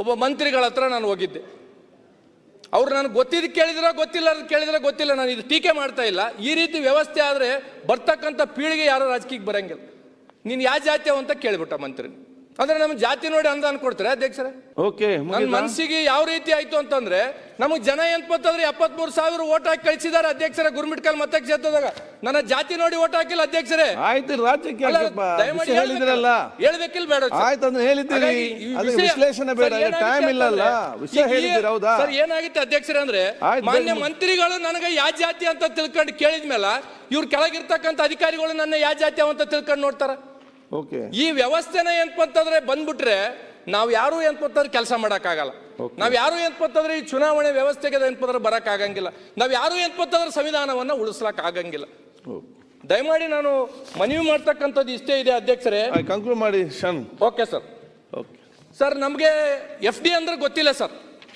ಒಬ್ಬ ಮಂತ್ರಿಗಳ ಹತ್ರ ನಾನು ಹೋಗಿದ್ದೆ. ಅವ್ರು ನನಗೆ ಗೊತ್ತಿದ್ದು ಕೇಳಿದ್ರ ಗೊತ್ತಿಲ್ಲ ಅಂತ ಕೇಳಿದ್ರೆ ಗೊತ್ತಿಲ್ಲ. ನಾನು ಇದು ಟೀಕೆ ಮಾಡ್ತಾ ಇಲ್ಲ. ಈ ರೀತಿ ವ್ಯವಸ್ಥೆ ಆದರೆ ಬರ್ತಕ್ಕಂಥ ಪೀಳಿಗೆ ಯಾರೋ ರಾಜಕೀಯಕ್ಕೆ ಬರಂಗಿಲ್ಲ. ನೀನು ಯಾವ ಜಾತಿ ಅಂತ ಕೇಳಿಬಿಟ್ಟ ಮಂತ್ರಿ. ಅಂದ್ರೆ ನಮ್ಮ ಜಾತಿ ನೋಡಿ ಅನುದಾನ ಕೊಡ್ತಾರೆ ಅಧ್ಯಕ್ಷರೇ? ಓಕೆ ನನ್ನ ಮನಸ್ಸಿಗೆ ಯಾವ ರೀತಿ ಆಯ್ತು ಅಂತಂದ್ರೆ ನಮಗೆ ಜನ ಏನ್ಪತ್ತಂದ್ರೆ ಎಪ್ಪತ್ಮೂರು ಸಾವಿರ ಓಟ್ ಹಾಕಿ ಕಳಿಸಿದಾರೆ ಅಧ್ಯಕ್ಷರ ಗುರುಮಿಟ್ಕಲ್ ಮತ ಕ್ಷೇತ್ರದಾಗ. ನನ್ನ ಜಾತಿ ನೋಡಿ ಓಟ್ ಹಾಕಿಲ್ಲ ಅಧ್ಯಕ್ಷರೇ. ಆಯ್ತು ರಾಜ್ಯಕ್ಕೆ? ದಯಮಾಡಿ ಹೇಳಿದ್ರಲ್ಲ? ಹೇಳ್ಬೇಕಿಲ್ಲ ಬೇಡ? ಆಯ್ತು ಅಂದ್ರೆ ಹೇಳಿದ್ದೀರಿ. ವಿಶ್ಲೇಷಣೆ ಬೇಡ ಟೈಮ್ ಇಲ್ಲಲ್ಲ ವಿಷಯ ಹೇಳಿದ್ದೀರಿ ಹೌದಾ? ಸರ್ ಏನಾಗಿತ್ತು ಅಧ್ಯಕ್ಷರೇ ಅಂದ್ರೆ ಮಾನ್ಯ ಮಂತ್ರಿಗಳು ನನಗೆ ಯಾವ ಜಾತಿ ಅಂತ ತಿಳ್ಕೊಂಡು ಕೇಳಿದ್ಮೇಲೆ ಇವ್ರ ಕೆಳಗಿರ್ತಕ್ಕಂಥ ಅಧಿಕಾರಿಗಳು ನನ್ನ ಯಾವ ಜಾತಿ ಅಂತ ತಿಳ್ಕೊಂಡು ನೋಡ್ತಾರ. ಈ ವ್ಯವಸ್ಥೆನ ಏನ್ಪಂತಂದ್ರೆ ಬಂದ್ಬಿಟ್ರೆ ನಾವು ಯಾರು ಏನ್ಪಂತಂದ್ರೆ ಕೆಲಸ ಮಾಡೋಕ್ಕಾಗಲ್ಲ. ನಾವು ಯಾರು ಏನ್ಪಂತಂದ್ರೆ ಈ ಚುನಾವಣೆ ವ್ಯವಸ್ಥೆಗೆ ಏನ್ಪಂದ್ರೆ ಬರಕ್ ಆಗಂಗಿಲ್ಲ ನಾವ್ ಯಾರು ಏನ್ಪಂತಂದ್ರೆ ಸಂವಿಧಾನವನ್ನ ಉಳಿಸ್ಲಕ್ ಆಗಂಗಿಲ್ಲ ದಯಮಾಡಿ ನಾನು ಮನವಿ ಮಾಡ್ತಕ್ಕಂಥದ್ದು ಇಷ್ಟೇ ಇದೆ ಅಧ್ಯಕ್ಷರೇ. ಕಂಕ್ಲೂಡ್ ಮಾಡಿ ಓಕೆ ಸರ್ ಓಕೆ ಸರ್ ನಮಗೆ ಎಫ್ ಡಿ ಅಂದ್ರೆ ಗೊತ್ತಿಲ್ಲ ಸರ್